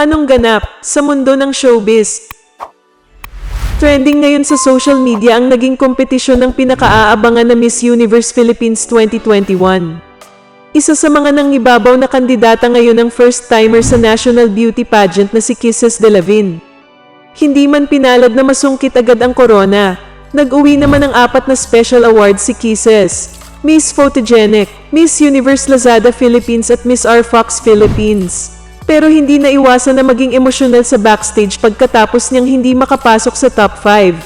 Anong ganap sa mundo ng showbiz? Trending ngayon sa social media ang naging kompetisyon ng pinakaaabangan na Miss Universe Philippines 2021. Isa sa mga nangibabaw na kandidata ngayon ang first-timer sa national beauty pageant na si Kisses de la Vin. Hindi man pinalad na masungkit agad ang corona, nag-uwi naman ng apat na special awards si Kisses. Miss Photogenic, Miss Universe Lazada Philippines at Miss R Fox Philippines. Pero hindi na iwasan na maging emosyonal sa backstage pagkatapos niyang hindi makapasok sa top 5.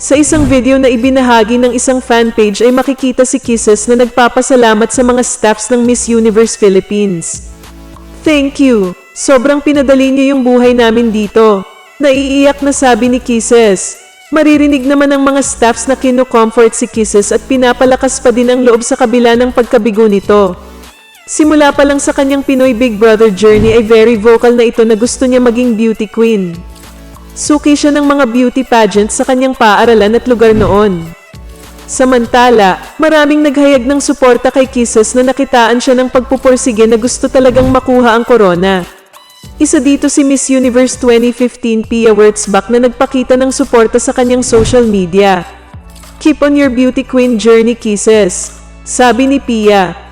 Sa isang video na ibinahagi ng isang fan page ay makikita si Kisses na nagpapasalamat sa mga staffs ng Miss Universe Philippines. Thank you. Sobrang pinadali niyo yung buhay namin dito. Naiiyak na sabi ni Kisses. Maririnig naman ng mga staffs na kino-comfort si Kisses at pinapalakas pa din ang loob sa kabila ng pagkabigo nito. Simula pa lang sa kanyang Pinoy Big Brother journey ay very vocal na ito na gusto niya maging beauty queen. Suki siya ng mga beauty pageants sa kanyang paaralan at lugar noon. Samantala, maraming naghayag ng suporta kay Kisses na nakitaan siya ng pagpupursige na gusto talagang makuha ang corona. Isa dito si Miss Universe 2015 Pia Wurtzbach na nagpakita ng suporta sa kanyang social media. Keep on your beauty queen journey, Kisses. Sabi ni Pia.